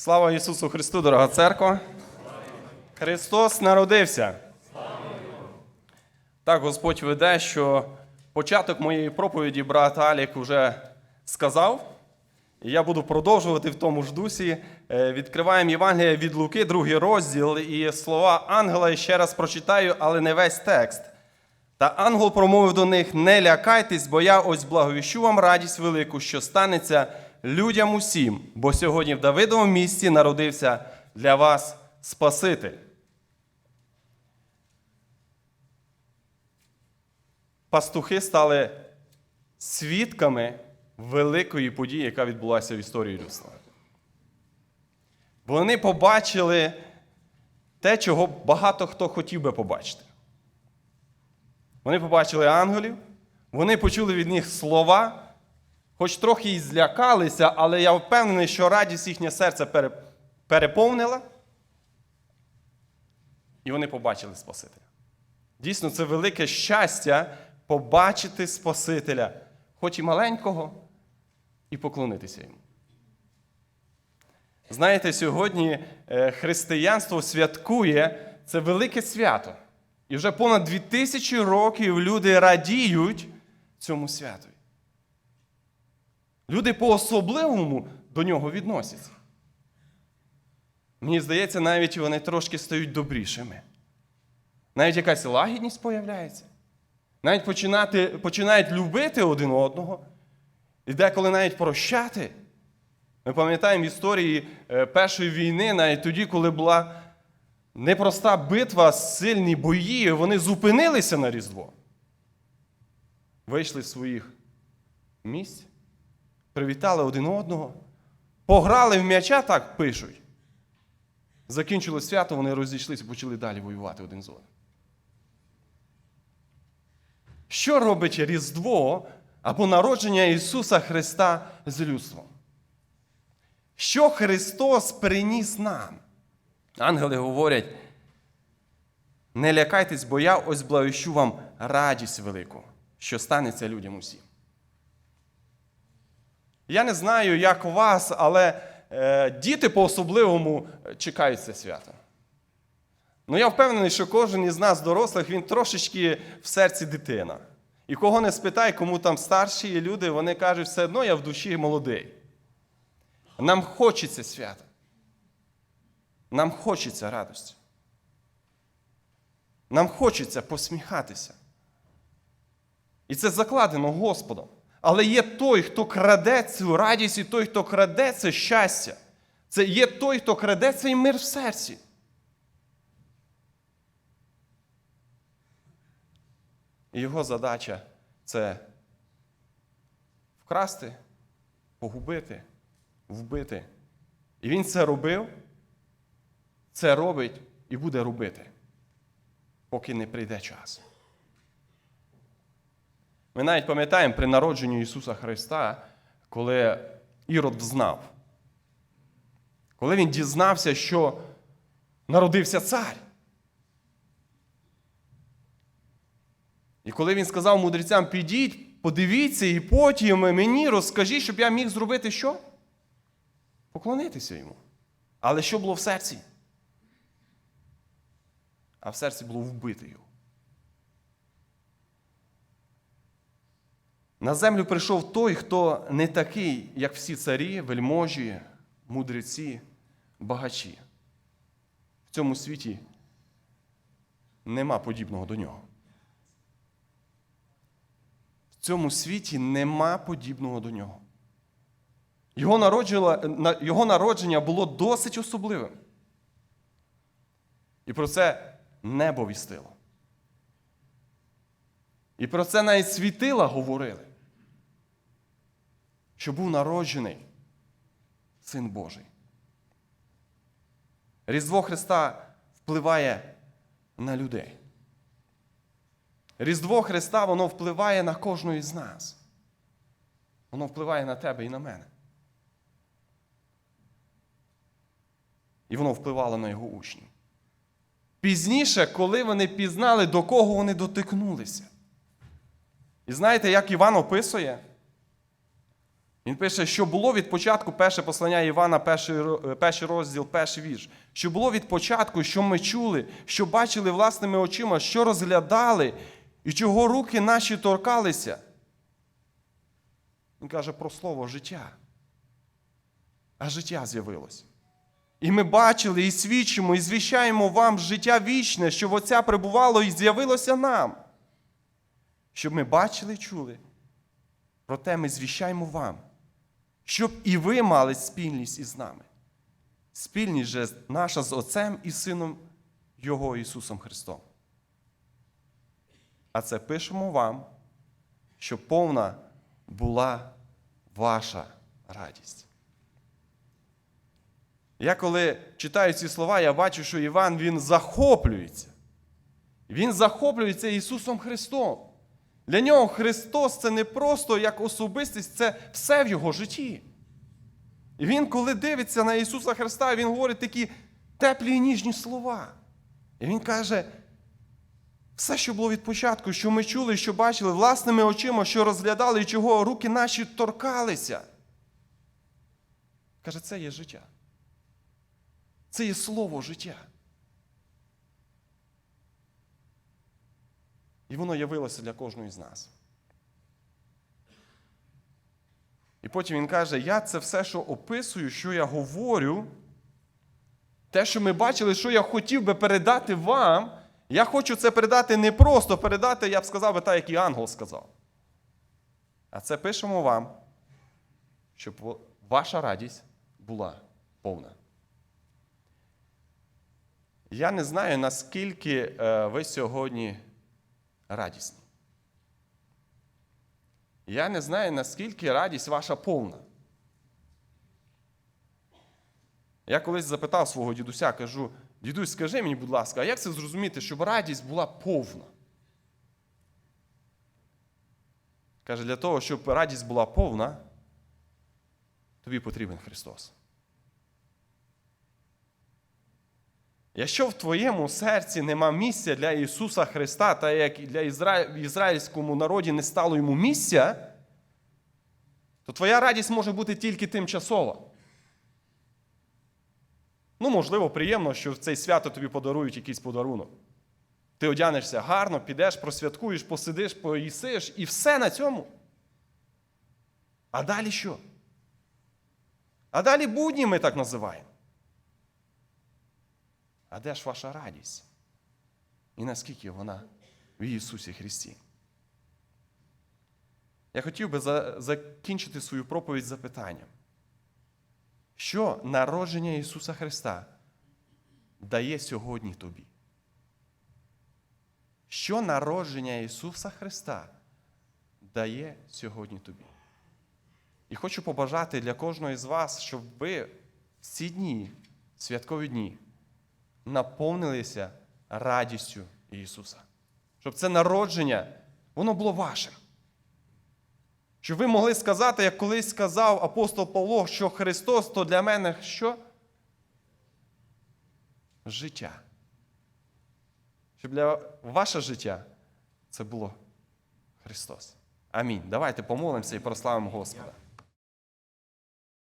Слава Ісусу Христу, дорога церква! Христос народився. Так Господь веде, що початок моєї проповіді брат Алік вже сказав. І я буду продовжувати в тому ж дусі. Е, Відкриваємо Євангелія від Луки, другий розділ, і слова ангела ще раз прочитаю, але не весь текст. Та ангел промовив до них: Не лякайтесь, бо я ось благовіщу вам радість велику, що станеться людям усім, бо сьогодні в Давидовому місті народився для вас Спаситель. Пастухи стали свідками великої події, яка відбулася в історії людства. Вони побачили те, чого багато хто хотів би побачити. Вони побачили ангелів, вони почули від них слова, хоч трохи і злякалися, але я впевнений, що радість їхнє серце переповнила, і вони побачили Спасителя. Дійсно, це велике щастя побачити Спасителя, хоч і маленького, і поклонитися йому. Знаєте, сьогодні е, християнство святкує це велике свято. І вже понад 2000 років люди радіють цьому святові. Люди по-особливому до нього відносяться. Мені здається, навіть вони трошки стають добрішими. Навіть якась лагідність появляється. Навіть починати, починають любити один одного. І деколи навіть прощати. Ми пам'ятаємо історії е, Першої війни, навіть тоді, коли була непроста битва, сильні бої, вони зупинилися на Різдво. Вийшли з своїх місць, привітали один одного, пограли в м'яча, так пишуть. Закінчили свято, вони розійшлися і почали далі воювати один з одним. Що робить Різдво або народження Ісуса Христа з людством? Що Христос приніс нам? Ангели говорять: не лякайтесь, бо я ось благовіщу вам радість велику, що станеться людям усім. Я не знаю, як у вас, але е, діти по-особливому чекають це свято. Ну, я впевнений, що кожен із нас, дорослих, він трошечки в серці дитина. І кого не спитай, кому там старші люди, вони кажуть, все одно я в душі молодий. Нам хочеться свята. Нам хочеться радості. Нам хочеться посміхатися. І це закладено Господом. Але є той, хто краде цю радість, і той, хто краде це щастя. Це є той, хто краде цей мир в серці. Його задача це вкрасти, погубити, вбити. І він це робив, це робить і буде робити, поки не прийде час. Ми навіть пам'ятаємо при народженні Ісуса Христа, коли Ірод взнав. Коли він дізнався, що народився цар. І коли він сказав мудрецям, підіть, подивіться, і потім мені розкажіть, щоб я міг зробити що? Поклонитися йому. Але що було в серці? А в серці було вбити його. На землю прийшов той, хто не такий, як всі царі, вельможі, мудреці, багачі. В цьому світі нема подібного до нього. В цьому світі нема подібного до нього. Його народження, його народження було досить особливим. І про це небо вістило. І про це навіть світила говорили, що був народжений Син Божий. Різдво Христа впливає на людей. Різдво Христа, воно впливає на кожного із нас. Воно впливає на тебе і на мене. І воно впливало на його учнів. Пізніше, коли вони пізнали, до кого вони дотикнулися. І знаєте, як Іван описує? Він пише, що було від початку перше послання Івана, перший, е, перший розділ, перший вірш. Що було від початку, що ми чули, що бачили власними очима, що розглядали, і чого руки наші торкалися. Він каже про слово життя. А життя з'явилось. І ми бачили, і свідчимо, і звіщаємо вам життя вічне, що в Отця прибувало і з'явилося нам. Щоб ми бачили і чули. Проте ми звіщаємо вам, щоб і ви мали спільність із нами. Спільність же наша з Отцем і Сином Його Ісусом Христом. А це пишемо вам, щоб повна була ваша радість. Я коли читаю ці слова, я бачу, що Іван він захоплюється. Він захоплюється Ісусом Христом. Для нього Христос це не просто як особистість, це все в його житті. І він, коли дивиться на Ісуса Христа, він говорить такі теплі і ніжні слова. І він каже: все, що було від початку, що ми чули, що бачили власними очима, що розглядали і чого руки наші торкалися. Каже, це є життя. Це є слово життя. І воно явилося для кожного з нас. І потім він каже: я це все, що описую, що я говорю, те, що ми бачили, що я хотів би передати вам, я хочу це передати не просто передати, я б сказав би так, як і ангел сказав. А це пишемо вам, щоб ваша радість була повна. Я не знаю, наскільки е, ви сьогодні радісні. Я не знаю, наскільки радість ваша повна. Я колись запитав свого дідуся, кажу: дідусь, скажи мені, будь ласка, а як це зрозуміти, щоб радість була повна? Каже, для того, щоб радість була повна, тобі потрібен Христос. Якщо в твоєму серці нема місця для Ісуса Христа, та як для Ізра... в ізраїльському народі не стало йому місця, то твоя радість може бути тільки тимчасова. Ну, можливо, приємно, що в цей свято тобі подарують якийсь подарунок. Ти одянешся гарно, підеш, просвяткуєш, посидиш, поїсиш і все на цьому. А далі що? А далі будні ми так називаємо. А де ж ваша радість? І наскільки вона в Ісусі Христі? Я хотів би за- закінчити свою проповідь запитанням. Що народження Ісуса Христа дає сьогодні тобі? Що народження Ісуса Христа дає сьогодні тобі? І хочу побажати для кожного із вас, щоб ви в ці дні, святкові дні, наповнилися радістю Ісуса. Щоб це народження, воно було вашим. Щоб ви могли сказати, як колись сказав апостол Павло, що Христос то для мене що? Життя. Щоб для ваше життя це було Христос. Амінь. Давайте помолимося і прославимо Господа.